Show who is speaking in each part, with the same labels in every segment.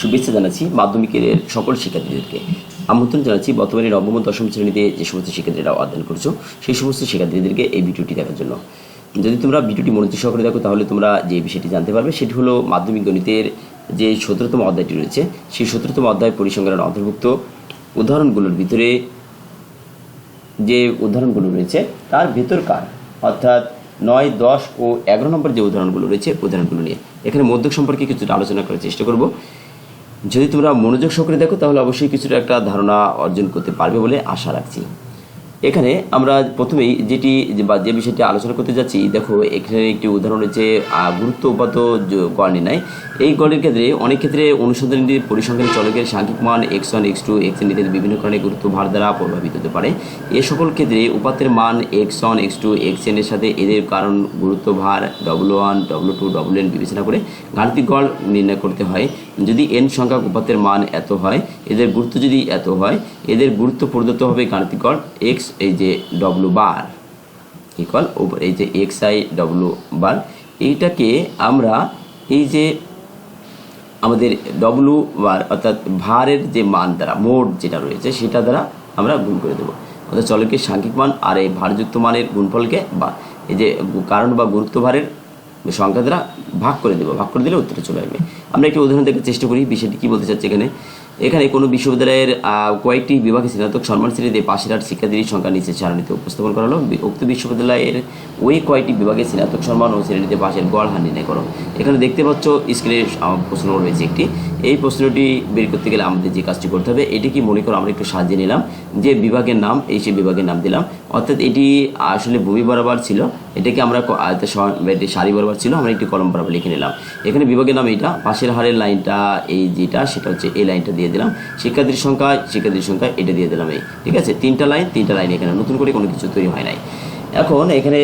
Speaker 1: শুভেচ্ছা জানাচ্ছি মাধ্যমিকের সকল শিক্ষার্থীদেরকে। আমন্ত্রণ জানাচ্ছি বর্তমানে নবম, দশম শ্রেণীতে যে সমস্ত শিক্ষার্থীরা অধ্যয়ন করছ, সেই সমস্ত শিক্ষার্থীদেরকে এই ভিডিওটি দেখার জন্য। যদি তোমরা ভিডিওটি মনোযোগ সহকারে দেখো, তাহলে তোমরা যে বিষয়টি জানতে পারবে, সেটি হলো মাধ্যমিক গণিতের যে সতেরোতম অধ্যায়টি রয়েছে, সেই সতেরোতম অধ্যায় পরিসংখ্যানের অন্তর্ভুক্ত উদাহরণগুলোর ভিতরে যে উদাহরণগুলো রয়েছে, তার ভেতরকার অর্থাৎ নয়, দশ ও এগারো নম্বর যে উদাহরণগুলো রয়েছে, উদাহরণগুলো নিয়ে। এখানে মধ্যক সম্পর্কে কিছুটা আলোচনা করার চেষ্টা করব। যদি তোমরা মনোযোগ সহকারে দেখো, তাহলে অবশ্যই কিছুটা একটা ধারণা অর্জন করতে পারবে বলে আশা রাখছি। এখানে আমরা প্রথমেই যেটি বা যে বিষয়টি আলোচনা করতে যাচ্ছি, দেখো এখানে একটি উদাহরণ রয়েছে গুরুত্ব উপাত গড় নির্ণয়। এই গড়ের ক্ষেত্রে অনেক ক্ষেত্রে অনুসন্ধানী পরিসংখ্যান চলকের সাংখ্যিক মান X one X two X N ইত্যাদি বিভিন্ন কারণে গুরুত্ব ভার দ্বারা প্রভাবিত হতে পারে। এ সকল ক্ষেত্রে উপাত্তের মান X one X two X N এর সাথে এদের কারণ গুরুত্ব ভার W one W two W N বিবেচনা করে গাণিতিক গড় নির্ণয় করতে হয়। যদি এন সংখ্যক উপাত্তের মান এত হয়, এদের গুরুত্ব যদি এত হয়, এদের গুরুত্ব প্রদত্ত হবে গাণিতিক গড় এক্স এই যে ডব্লু বার ইকুয়াল ওপর, এই যে এক্স আই ডব্লু বার এইটাকে আমরা এই যে আমাদের ডব্লু বার অর্থাৎ ভারের যে মান দ্বারা, মোট যেটা রয়েছে, সেটা দ্বারা আমরা গুণ করে দেবো। অর্থাৎ চলকের সাংখ্যিক মান আর এই ভারযুক্ত মানের গুণফলকে বা এই যে কারণ বা গুরুত্ব ভারের সংখ্যা দ্বারা ভাগ করে দেবো। ভাগ করে দিলে উত্তরে চলে আসবে। আমরা একটি উদাহরণ দেখার চেষ্টা করি, বিষয়টি কী বলতে চাচ্ছি এখানে? এখানে কোনো বিশ্ববিদ্যালয়ের কয়েকটি বিভাগে স্নাতক সম্মান শ্রেণীতে পাশের আর শিক্ষার্থীর সংখ্যা নিচে সারণীতে উপস্থাপন করা হলো। উক্ত বিশ্ববিদ্যালয়ের ওই কয়েকটি বিভাগে স্নাতক সম্মান ও শ্রেণীতে পাশের গড় হার নির্ণয় করো। এখানে দেখতে পাচ্ছ স্কুলের প্রশ্ন রয়েছে একটি। এই প্রশ্নটি বের করতে গেলে আমাদের যে কাজটি করতে হবে, এটি কি মনে করো আমরা একটু সাজিয়ে নিলাম, যে বিভাগের নাম, এই সেই বিভাগের নাম দিলাম। অর্থাৎ এটি আসলে ভূমি বরাবর ছিল, এটাকে আমরা এটি সারি বরাবর ছিল, আমরা একটি কলম বরাবর লিখে নিলাম। এখানে বিভাগের নাম এইটা, পাশের হারের লাইনটা এই যেটা, সেটা হচ্ছে এই লাইনটা দিয়ে দিলাম। শিক্ষার্থীর সংখ্যা শিক্ষার্থীর সংখ্যা, এটা দিয়ে দিলাম এই। ঠিক আছে? তিনটা লাইন তিনটা লাইন এখানে নতুন করে কোনো কিছু তৈরি হয় নাই। এখন এখানে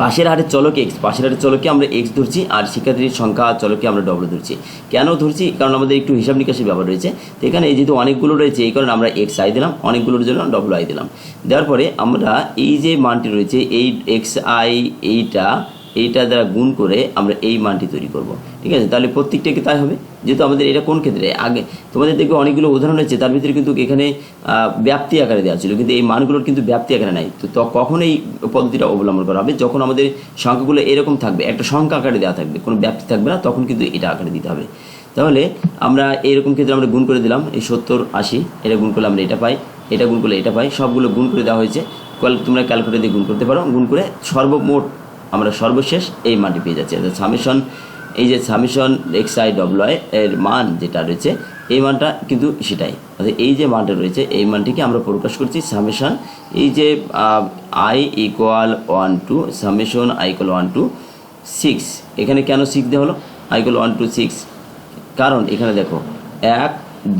Speaker 1: পাশের হারের চলক এক্স পাশের হারের চলকে আমরা এক্স ধরছি আর শিক্ষার্থীর সংখ্যা চলকে আমরা ডবল ধরছি। কেন ধরছি? কারণ আমাদের একটু হিসাব নিকাশের ব্যাপার রয়েছে। তো এখানে যেহেতু অনেকগুলো রয়েছে, এই কারণে আমরা এক্স আই দিলাম, অনেকগুলোর জন্য ডবল আই দিলাম। দেওয়ার পরে আমরা এই যে মানটি রয়েছে, এই এক্স আই এইটা এইটা দ্বারা গুণ করে আমরা এই মানটি তৈরি করব। ঠিক আছে? তাহলে প্রত্যেকটাকে তাই হবে। যেহেতু আমাদের এটা কোন ক্ষেত্রে? আগে তোমাদের দেখবে অনেকগুলো উদাহরণ রয়েছে, তার ভিতরে কিন্তু এখানে ব্যাপ্তি আকারে দেওয়া ছিল। কিন্তু এই মানগুলোর কিন্তু ব্যাপ্তি আকারে নাই। তো কখন এই পদ্ধতিটা অবলম্বন করা হবে? যখন আমাদের সংখ্যাগুলো এরকম থাকবে, একটা সংখ্যা আকারে দেওয়া থাকবে, কোনো ব্যাপ্তি থাকবে না, তখন কিন্তু এটা আকারে দিতে হবে। তাহলে আমরা এরকম ক্ষেত্রে আমরা গুণ করে দিলাম, এই সত্তর, আশি, এটা গুণ করলে আমরা এটা পাই, এটা গুণ করলে এটা পাই, সবগুলো গুণ করে দেওয়া হয়েছে। তোমরা ক্যালকুলেটর দিয়ে গুণ করতে পারো। গুণ করে সর্বমোট আমরা সর্বশেষ এই মানটি পেয়ে যাচ্ছি। অর্থাৎ সামেশন এই যে summation X I W I এর মান যেটা রয়েছে, এই মানটা কিন্তু সেটাই। অর্থাৎ এই যে মানটা রয়েছে, এই মানটিকে আমরা প্রকাশ করছি সামেশন। এই যে I equal one to summation I one to six এখানে কেন সিক্স দেওয়া হলো? I equal one to six কারণ এখানে দেখো, এক,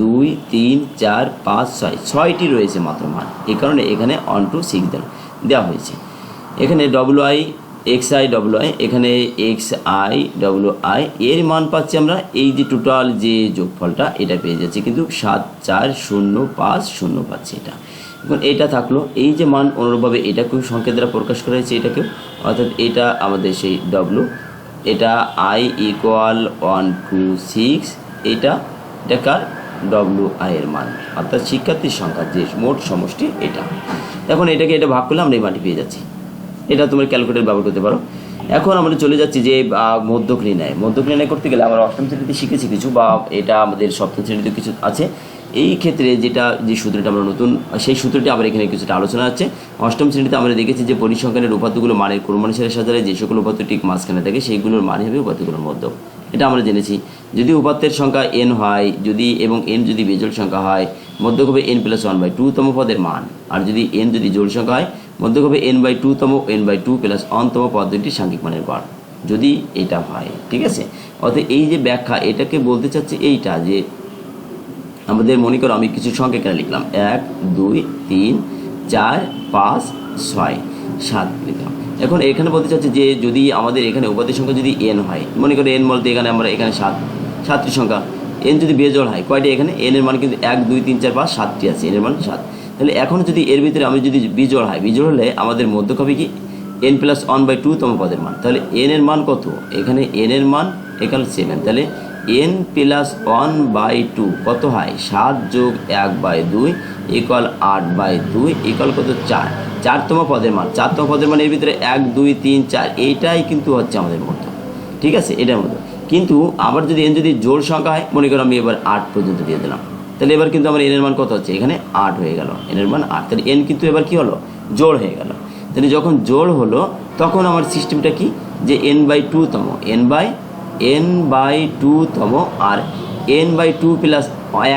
Speaker 1: দুই, তিন, চার, পাঁচ, ছয়। ছয়টি রয়েছে মাত্র মান। এই কারণে এখানে ওয়ান টু সিক্স দেওয়া হয়েছে। এখানে W I X I W I এখানে এক্স আই ডব্লু আই এর মান পাচ্ছি আমরা এই যে টোটাল যে যোগফলটা, এটা পেয়ে যাচ্ছি কিন্তু সাত চার শূন্য পাঁচ শূন্য পাচ্ছি এটা। এখন এটা থাকল, এই যে মান অনুরূপভাবে এটাকেও সংখ্যা দ্বারা প্রকাশ করা হয়েছে, এটাকেও, অর্থাৎ এটা আমাদের সেই ডব্লু এটা I equal one to six এটা এটা কার ডব্লু আই এর মান। অর্থাৎ শিক্ষার্থীর সংখ্যা যে মোট সমষ্টি, এটা। এখন এটাকে এটা ভাগ করলে আমরা এই মানটি পেয়ে যাচ্ছি। এটা তুমি ক্যালকুলেটর ব্যবহার করতে পারো। এখন আমরা চলে যাচ্ছি যে মধ্যক নির্ণয়। মধ্যক নির্ণয় করতে গেলে আমরা অষ্টম শ্রেণীতে শিখেছি কিছু বা এটা আমাদের সপ্তম শ্রেণীতে কিছু আছে। এই ক্ষেত্রে যেটা, যে সূত্রটা আমরা নতুন, সেই সূত্রটি আবার এখানে কিছুটা আলোচনা আছে। অষ্টম শ্রেণীতে আমরা দেখেছি যে পরিসংখ্যানের উপাত্তগুলো মানের ক্রমানুসারে সাজালে যে সকল উপাত্ত ঠিক মাঝখানে থাকে, সেইগুলোর মান হবে উপাত্তগুলোর মধ্যক। এটা আমরা জেনেছি। যদি উপাত্তের সংখ্যা এন হয়, যদি, এবং এন যদি বেজোড় সংখ্যা হয়, মধ্যক হবে N plus one by two তম পদের মান। আর যদি এন যদি জোড় সংখ্যা হয় মধ্যক হবে এন বাই টু তম এন বাই টু প্লাস অনতম পদ্ধতিটি সাংখ্যিক মানের গড়, যদি এটা হয়, ঠিক আছে? অর্থাৎ এই যে ব্যাখ্যা, এটাকে বলতে চাচ্ছে এইটা যে আমাদের মনে করো আমি কিছু সংখ্যা এখানে লিখলাম? এক, দুই, তিন, চার, পাঁচ, ছয়, সাত লিখলাম। এখন এখানে বলতে চাচ্ছি যে যদি আমাদের এখানে উপাধি সংখ্যা যদি এন হয়, মনে করো এন বলতে এখানে আমরা এখানে সাত, সাতটি সংখ্যা এন যদি বেজোড় হয়, কয়টি এখানে? এন এর মান কিন্তু এক, দুই, তিন, চার, পাঁচ, সাতটি আছে এন এর মান সাত। তাহলে এখন যদি এর ভিতরে আমি যদি বিজোড় হয়, বিজোড় হলে আমাদের মধ্য হবে কি? N plus one by two তম পদের মান। তাহলে এন এর মান কত? এখানে এন এর মান, এখানে সেভেন তাহলে N plus one by two কত হয়? সাত যোগ এক বাই দুই ইকুয়াল আট বাই দুই ইকুয়াল কত? চার। চারতম পদের মান। চারতম পদের মান এর ভিতরে এক, দুই, তিন, চার, এইটাই কিন্তু হচ্ছে আমাদের মধ্য। ঠিক আছে? এটার মতো কিন্তু আবার যদি এন যদি জোড় সংখ্যা হয়, মনে করো আমি এবার আট পর্যন্ত দিয়ে দিলাম। তাহলে এবার কিন্তু আমার এনের মান কত হচ্ছে? এখানে আট হয়ে গেল এনের মান আট। তাহলে এন কিন্তু এবার কি হলো? জোড় হয়ে গেল। তাহলে যখন জোড় হলো, তখন আমার সিস্টেমটা কি? যে এন বাই টু তম N by N by two তম আর এন বাই টু প্লাস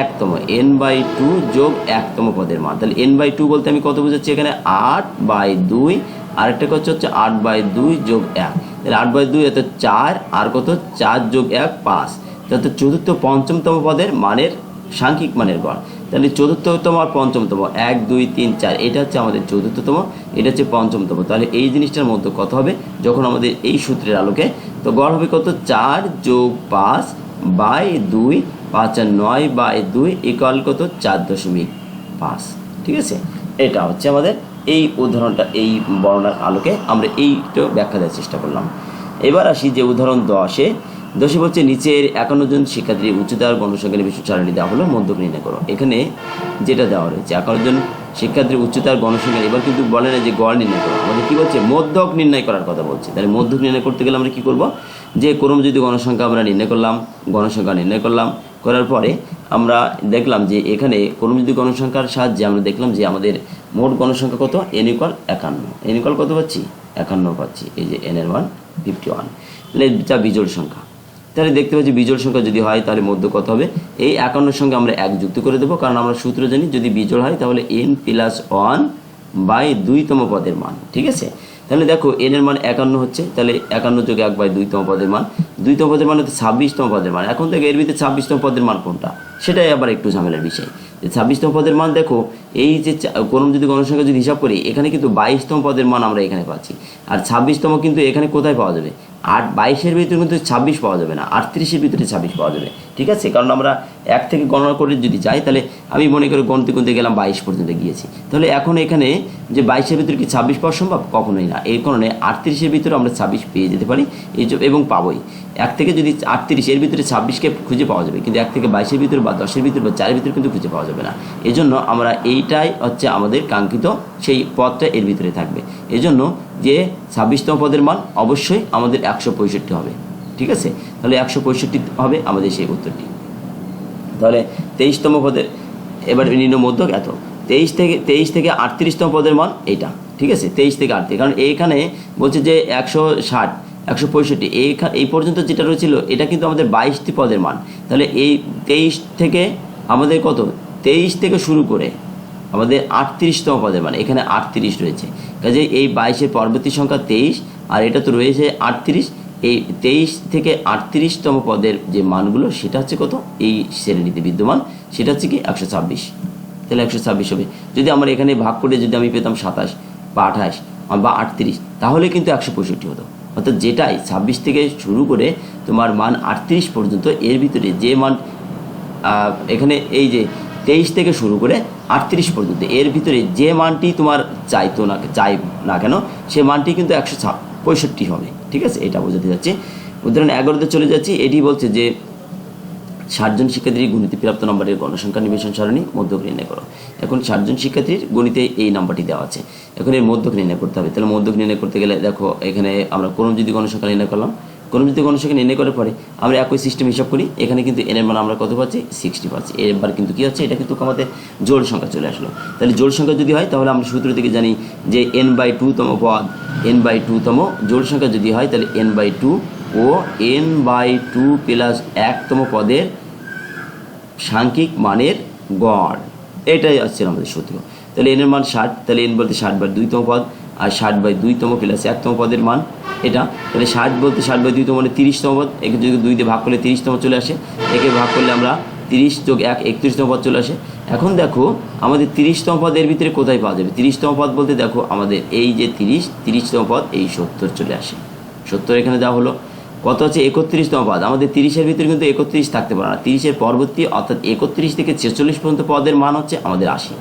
Speaker 1: একতম এন বাই টু যোগ একতম পদের মান। তাহলে এন বাই টু বলতে আমি কত বোঝাচ্ছি এখানে? আট বাই দুই, আরেকটা কত হচ্ছে? আট বাই দুই যোগ এক। তাহলে আট বাই দুই এত চার, আর কত? চার যোগ এক, পাঁচ। তাহলে চতুর্থ পঞ্চমতম পদের মানের সাংখ্যিক মানের গড়। তাহলে চতুর্থতম আর পঞ্চমতম, এক, দুই, তিন, চার, এটা হচ্ছে আমাদের চতুর্থতম, এটা হচ্ছে পঞ্চমতম। তাহলে এই জিনিসটার মধ্যে কত হবে? যখন আমাদের এই সূত্রের আলোকে, তো গড় হবে কত? চার যোগ পাঁচ বাই দুই, পাঁচ আর নয় বাই দুই ইকুয়াল কত? চার দশমিক পাঁচ। ঠিক আছে? এটা হচ্ছে আমাদের এই উদাহরণটা, এই বর্ণনার আলোকে আমরা এইটা ব্যাখ্যা দেওয়ার চেষ্টা করলাম। এবার আসি যে উদাহরণ দশে দশে বলছে, নিচের একান্ন জন শিক্ষার্থীর উচ্চতার গণসংখ্যার বিশ্ব সারণী দেওয়া হলো মধ্যক নির্ণয় করো। এখানে যেটা দেওয়া রয়েছে, একান্ন জন শিক্ষার্থীর উচ্চতার গণসংখ্যা এবার কিন্তু বলে না যে গড় নির্ণয় করো। আমাদের কি বলছে? মধ্যক নির্ণয় করার কথা বলছে। তাহলে মধ্যক নির্ণয় করতে গেলে আমরা কি করব? যে ক্রম যদি গণসংখ্যা আমরা নির্ণয় করলাম, গণসংখ্যা নির্ণয় করলাম, করার পরে আমরা দেখলাম যে এখানে ক্রম যদি গণসংখ্যার সাহায্যে আমরা দেখলাম যে আমাদের মোট গণসংখ্যা কত? এন ইকল একান্ন। এন ইকল কত পাচ্ছি? একান্ন পাচ্ছি। এই যে এন এর মান ফিফটি ওয়ান যা বিজোড় সংখ্যা। তাহলে দেখতে পাচ্ছি বিজোড় সংখ্যা যদি হয় তাহলে মধ্য কত হবে? এই একান্নর সঙ্গে আমরা এক যুক্ত করে দেবো, কারণ আমরা সূত্র জানি যদি বিজোড় হয় তাহলে এন প্লাস ওয়ান বাই দুইতম পদের মান, ঠিক আছে? তাহলে দেখো এন এর মান একান্ন হচ্ছে, তাহলে একান্ন যোগ এক বাই দুইতম পদের মান দুইতম পদের মান হচ্ছে ছাব্বিশতম পদের মান। এখন থেকে এর ভিতরে ছাব্বিশতম পদের মান কোনটা? সেটাই আবার একটু ঝামেলার বিষয়। ছাব্বিশতম পদের মান দেখো, এই যে কোনো যদি গণসংখ্যা যদি হিসাব করি, এখানে কিন্তু বাইশতম পদের মান আমরা এখানে পাচ্ছি। আর ছাব্বিশতম কিন্তু এখানে কোথায় পাওয়া যাবে? আট, বাইশের ভিতরে কিন্তু ছাব্বিশ পাওয়া যাবে না, আটত্রিশের ভিতরে ছাব্বিশ পাওয়া যাবে, ঠিক আছে? কারণ আমরা এক থেকে গণনা করে যদি যাই, তাহলে আমি মনে করি গণতে গুনতে গেলাম বাইশ পর্যন্ত গিয়েছি। তাহলে এখন এখানে যে বাইশের ভিতরে কি ছাব্বিশ পাওয়া সম্ভব? কখনোই না। এই কারণে আটত্রিশের ভিতরে আমরা ছাব্বিশ পেয়ে যেতে পারি, এই এবং পাবোই। এক থেকে যদি আটত্রিশ, এর ভিতরে ছাব্বিশকে খুঁজে পাওয়া যাবে, কিন্তু এক থেকে বাইশের ভিতরে বা দশের ভিতরে বা চারের ভিতরে কিন্তু খুঁজে পাওয়া যাবে না। এজন্য আমরা এইটাই হচ্ছে আমাদের কাঙ্ক্ষিত সেই পদটা এর ভিতরে থাকবে। এজন্য যে ছাব্বিশতম পদের মান অবশ্যই আমাদের একশো পঁয়ষট্টি হবে। ঠিক আছে? তাহলে একশো পঁয়ষট্টি হবে আমাদের সেই উত্তরটি। তাহলে তেইশতম পদের, এবার নিম্ন মধ্যক এত। তেইশ থেকে তেইশ থেকে আটত্রিশতম পদের মান এইটা। ঠিক আছে? তেইশ থেকে আটত্রিশ। কারণ এইখানে বলছে যে একশো ষাট, একশো পঁয়ষট্টি। এইখানে এই পর্যন্ত যেটা রয়েছিল, এটা কিন্তু আমাদের বাইশটি পদের মান। তাহলে এই তেইশ থেকে আমাদের কত? তেইশ থেকে শুরু করে আমাদের আটত্রিশতম পদের মানে এখানে আটত্রিশ রয়েছে। কাজে এই বাইশের পরবর্তী সংখ্যা তেইশ, আর এটা তো রয়েছে আটত্রিশ। এই তেইশ থেকে আটত্রিশতম পদের যে মানগুলো, সেটা হচ্ছে কত? এই শ্রেণীতে বিদ্যমান, সেটা হচ্ছে কি? একশো ছাব্বিশ। তাহলে একশো ছাব্বিশ হবে। যদি আমরা এখানে ভাগ করে যদি আমি পেতাম সাতাশ বা আঠাশ বা আটত্রিশ, তাহলে কিন্তু একশো পঁয়ষট্টি হতো। অর্থাৎ যেটাই ছাব্বিশ থেকে শুরু করে তোমার মান আটত্রিশ পর্যন্ত, এর ভিতরে যে মান এখানে এই যে তেইশ থেকে শুরু করে আটত্রিশ পর্যন্ত। এর ভিতরে যে মানটি তোমার চাইতো না, চাই না কেন, সে মানটি কিন্তু একশো পঁয়ষট্টি হবে। ঠিক আছে? এটা বোঝাতে যাচ্ছে উদাহরণ এগারোতে চলে যাচ্ছি। এটি বলছে যে ষাটজন শিক্ষার্থীর গণিতে প্রাপ্ত নম্বরের গণসংখ্যা নিবেশন সারণী মধ্যক নির্ণয় করো। এখন ষাটজন শিক্ষার্থীর গণিতে এই নাম্বারটি দেওয়া আছে। এখন এর মধ্যক নির্ণয় করতে হবে। তাহলে মধ্যক নির্ণয় করতে গেলে দেখো, এখানে আমরা কোন যদি গণসংখ্যা নির্ণয় করলাম কোন যদি গণসংখ্যা নির্ণয় করার পরে আমরা একই সিস্টেম হিসাব করি, এখানে কিন্তু এন এর মান আমরা কত পাচ্ছি? সিক্সটি পাচ্ছি। এবার কিন্তু কী হচ্ছে? এটা কিন্তু আমাদের জোড় সংখ্যা চলে আসলো। তাহলে জোড় সংখ্যা যদি হয়, তাহলে আমরা সূত্র থেকে জানি যে এন বাই টুতম পদ এন বাই টু তম জোড় সংখ্যা যদি হয়, তাহলে এন বাই টু ও এন বাই টু প্লাস একতম পদের সাংখ্যিক মানের গড়। এটাই হচ্ছে আমাদের সূত্র। তাহলে এনের মান ষাট, তাহলে এন বলতে ষাট বার দুইতম পদ আর ষাট বাই দুইতম প্লাস একতম পদের মান এটা। তাহলে ষাট বলতে ষাট বাই দুইতম মানে তিরিশতম পদ। একে যদি দুই দিয়ে ভাগ করলে তিরিশতম চলে আসে। একে ভাগ করলে আমরা তিরিশ যোগ এক একত্রিশতম পদ চলে আসে। এখন দেখো, আমাদের তিরিশতম পদের ভিতরে কোথায় পাওয়া যাবে? তিরিশতম পদ বলতে দেখো, আমাদের এই যে তিরিশ তিরিশতম পদ, এই সত্তর চলে আসে। সত্তর এখানে দেওয়া হলো। কত হচ্ছে? একত্রিশতম পদ। আমাদের তিরিশের ভিতরে কিন্তু একত্রিশ থাকতে পারে না। তিরিশের পরবর্তী, অর্থাৎ একত্রিশ থেকে ছেচল্লিশ পর্যন্ত পদের মান হচ্ছে আমাদের আশি।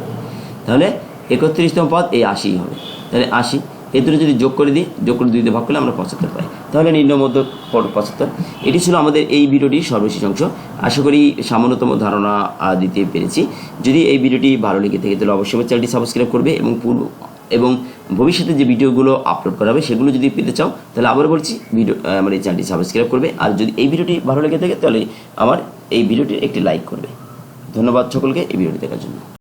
Speaker 1: তাহলে একত্রিশতম পদ এই আশিই হবে। তাহলে আশি। এই দুটো যদি যোগ করে দিই, যোগ করে দুই ভাগ করলে আমরা পঁচাত্তর পাই। তাহলে নিম্ন মধ্য পর পঁচাত্তর। এটি ছিল আমাদের এই ভিডিওটির সর্বশেষ অংশ। আশা করি সামান্যতম ধারণা দিতে পেরেছি। যদি এই ভিডিওটি ভালো লেগে থাকে, তাহলে অবশ্যই চ্যানেলটি সাবস্ক্রাইব করবে এবং পূর্ব, এবং ভবিষ্যতে যে ভিডিওগুলো আপলোড করা হবে, সেগুলো যদি পেতে চাও, তাহলে আবার বলছি, ভিডিও আমার এই চ্যানেলটি সাবস্ক্রাইব করবে। আর যদি এই ভিডিওটি ভালো লেগে থাকে, তাহলে আমার এই ভিডিওটির একটি লাইক করবে। ধন্যবাদ সকলকে এই ভিডিওটি দেখার জন্য।